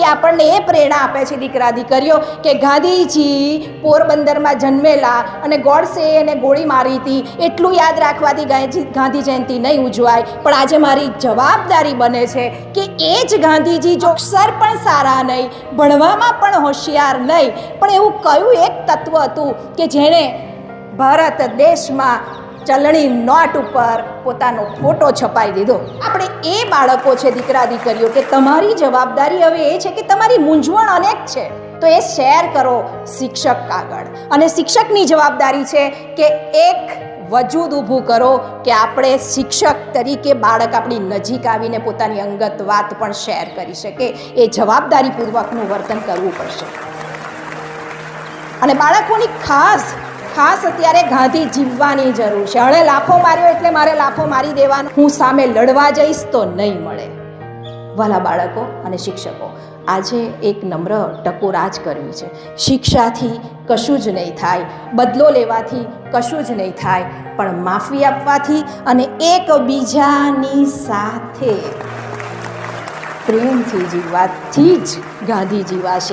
એ આપણને એ પ્રેરણા આપે છે દીકરા, દીકરીઓ, કે ગાંધીજી પોરબંદરમાં જન્મેલા અને ગોડસે એને ગોળી મારી હતી. એટલું યાદ રાખવાથી ગાંધી જયંતિ નહીં ઉજવાય. પણ આજે મારી જવાબદારી બને છે કે એ જ ગાંધીજી જો અક્ષર પણ સારા નહીં, ભણવામાં પણ હોશિયાર નહીં. પણ એવું કયું એક તત્વ હતું કે જેણે ભારત દેશમાં ચલણી નોટ ઉપર પોતાનો ફોટો છપાઈ દીધો. આપણે એ બાળકો છે, દીકરા, દીકરીઓ, કે તમારી જવાબદારી હવે એ છે કે તમારી મૂંઝવણ અનેક છે. તો એ શેર કરો શિક્ષક આગળ અને શિક્ષકની જવાબદારી છે કે એક વજૂદ ઊભું કરો કે આપણે શિક્ષક તરીકે બાળક આપણી નજીક આવીને પોતાની અંગત વાત પણ શેર કરી શકે. એ જવાબદારીપૂર્વકનું વર્તન કરવું પડશે. અને બાળકોની ખાસ ખાસ અત્યારે ગાંધી જીવવાની જરૂર છે. હણે લાફો માર્યો એટલે મારે લાફો મારી દેવાનો. હું સામે લડવા જઈશ તો નહીં મળે. વાલા બાળકો અને શિક્ષકો, આજે એક નમ્ર ટકોરા જ કરવી છે. શિક્ષાથી કશું જ નહીં થાય. બદલો લેવાથી કશું જ નહીં થાય. પણ માફી આપવાથી અને એકબીજાની સાથે પ્રેમથી જીવવાથી જ ગાંધી જીવાશે.